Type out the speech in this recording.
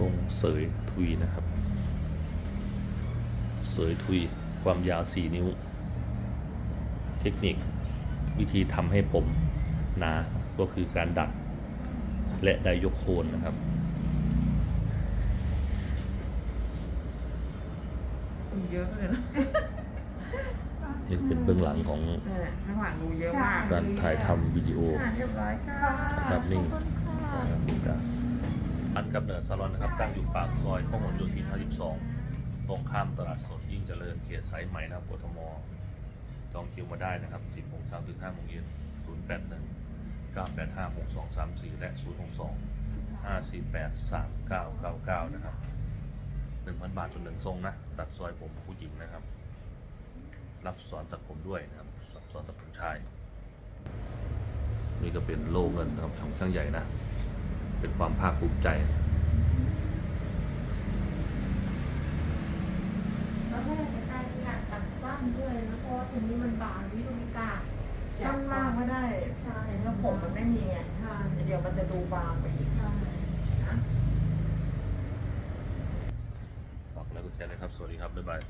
ทรงเสยทุยนะครับ เสยทุยความยาว 4 นิ้ว เทคนิควิธีทำให้ผมหนาก็คือการดัด และไดยกโคนนะครับเยอะเลยนะนี่เป็นเบื้องหลังของนี่นแหละข้างหลังดูเยอะมากการถ่ายทำวิดีโออ่าเรียบร้อยค่ะภาพนิ่งขอบคุณค่ะนะค ร้านกำเนิดซาลอนนะครับตั้งอยู่ปากซอยพหลโยธิน 52 ตรงข้ามตลาดสดยิ่งเจริญเขตสายใหม่นะครับกทม จองคิวมาได้นะครับ 10โมงเช้าถึง5โมงเย็น 081 985 6234 และ 062 548 3999 นะครับ 1,000 บาทต่อหนึ่งทรงนะ ตัดซอยผมผู้หญิงนะครับ รับสอนตัดผมด้วยนะครับรับสอนตัดผมชาย นี่ก็เป็นโล่เงินนะครับของช่างใหญ่นะ เป็นความภาคภูมิใจ แล้วก็อยากจะได้อยากตัดสั้นด้วยนะเพราะว่าตรงนี้มันบางวิโรมิกาช่างล่างไม่ได้ใช่แล้วผมมันไม่มีไงใช่เดี๋ยวมันจะดูบางไปอีกใช่นะฝากแล้วกดแชร์เลยครับ สวัสดีครับ บ๊ายบาย